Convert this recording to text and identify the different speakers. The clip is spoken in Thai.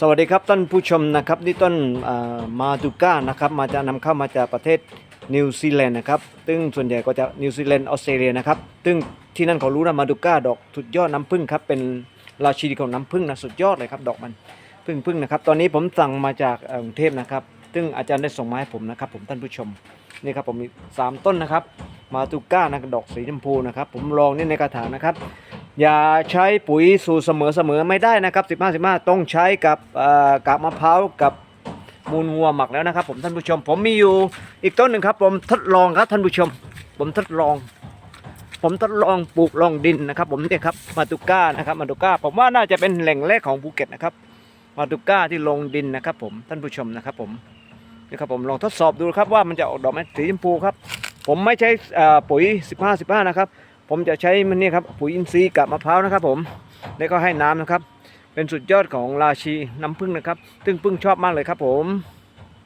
Speaker 1: สวัสดีครับท่านผู้ชมนะครับนี่ต้นมาดูก้านะครับมาจะนำเข้ามาจากประเทศนิวซีแลนด์นะครับซึ่งส่วนใหญ่ก็จะนิวซีแลนด์ออสเตรเลียนะครับซึ่งที่นั่นเขารู้นะมาดูก้าดอกสุดยอดน้ำผึ้งครับเป็นราชินีของน้ำผึ้งนะสุดยอดเลยครับดอกมันพึ่งพึ่งนะครับตอนนี้ผมสั่งมาจากกรุงเทพนะครับ ซึ่งอาจารย์ได้ส่งมาให้ผมนะครับผมท่านผู้ชมนี่ครับผมมีสามต้นนะครับ มาตูก้านะดอกสีชมพูนะครับ ผมลองนี่ในกระถางนะครับ อย่าใช้ปุ๋ยสูตรเสมอเสมอไม่ได้นะครับ 15 15 ต้องใช้กับกากมะพร้าวกับมูลวัวหมักแล้วนะครับ ผมท่านผู้ชม ผมมีอยู่อีกต้นหนึ่งครับ ผมทดลองครับท่านผู้ชม ผมทดลอง ผมทดลองปลูกลองดินนะครับ ผมเนี่ยครับมาตูก้านะครับมาตูก้า ผมว่าน่าจะเป็นแหล่งแรกของภูเก็ตนะครับมาตูก้าที่ลงดินนะครับ ผมท่านผู้ชมนะครับ ผมนี่ครับผมลองทดสอบดูครับว่ามันจะออกดอกไหมสีชมพูครับ ผมไม่ใช้ปุ๋ย 15 15 นะครับ ผมจะใช้มันนี่ครับปุ๋ยอินทรีย์กับมะพร้าวนะครับ ผมแล้วก็ให้น้ำนะครับ เป็นสุดยอดของราชีน้ำผึ้งนะครับ ซึ่งผึ้งชอบมากเลยครับผม